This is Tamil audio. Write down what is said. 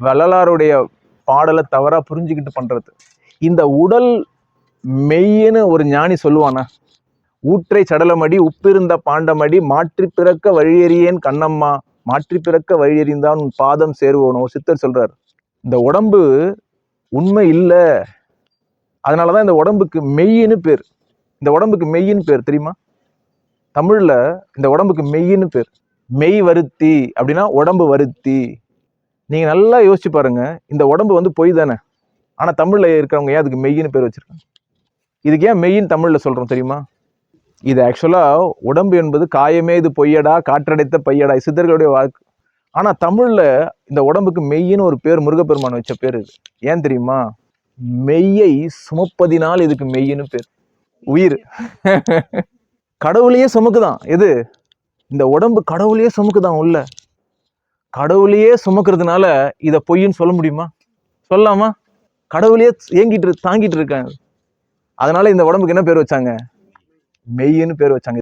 வள்ளலாருடைய பாடலை தவறாக புரிஞ்சுக்கிட்டு பண்ணுறது இந்த உடல் மெய்ன்னு ஒரு ஞானி சொல்லுவானா? ஊற்றை சடலமடி உப்பிருந்த பாண்டமடி மாற்றி பிறக்க வழியறியேன் கண்ணம்மா மாற்றி பிறக்க வழியறிந்தான் உன் பாதம் சேருவோனோ? சித்தர் சொல்றார். இந்த உடம்பு உண்மை இல்லை. அதனாலதான் இந்த உடம்புக்கு மெய்யின்னு பேர். இந்த உடம்புக்கு மெய்யின்னு பேர் தெரியுமா? தமிழில் இந்த உடம்புக்கு மெய்யின்னு பேர். மெய் வருத்தி அப்படின்னா உடம்பு வருத்தி. நீங்கள் நல்லா யோசிச்சு பாருங்க. இந்த உடம்பு வந்து பொய் தானே? ஆனால் தமிழில் இருக்கிறவங்க ஏன் அதுக்கு மெய்யின்னு பேர் வச்சுருக்காங்க? இதுக்கு ஏன் மெய்யின்னு தமிழில் சொல்கிறோம் தெரியுமா? இது ஆக்சுவலாக உடம்பு என்பது காயமே இது பொய்யடா காற்றடைத்த பையடா சித்தர்களுடைய வாழ்க்கை ஆனால் தமிழில் இந்த உடம்புக்கு மெய்யின்னு ஒரு பேர் முருகப்பெருமான் வச்ச பேர் இது. ஏன் தெரியுமா? மெய்யை சுமப்பதினால் இதுக்கு மெய்யின்னு பேர். உயிர். கடவுளையே சுமக்குதான். எது? இந்த உடம்பு கடவுளையே சுமக்குதான் உள்ள. கடவுளையே சுமக்கிறதுனால இதை பொய்ன்னு சொல்ல முடியுமா? சொல்லலாமா கடவுளையே ஏங்கிட்டு தாங்கிட்டு இருக்காங்க. அதனால இந்த உடம்புக்கு என்ன பேர் வச்சாங்க? மெய்ன்னு பேர் வச்சாங்க.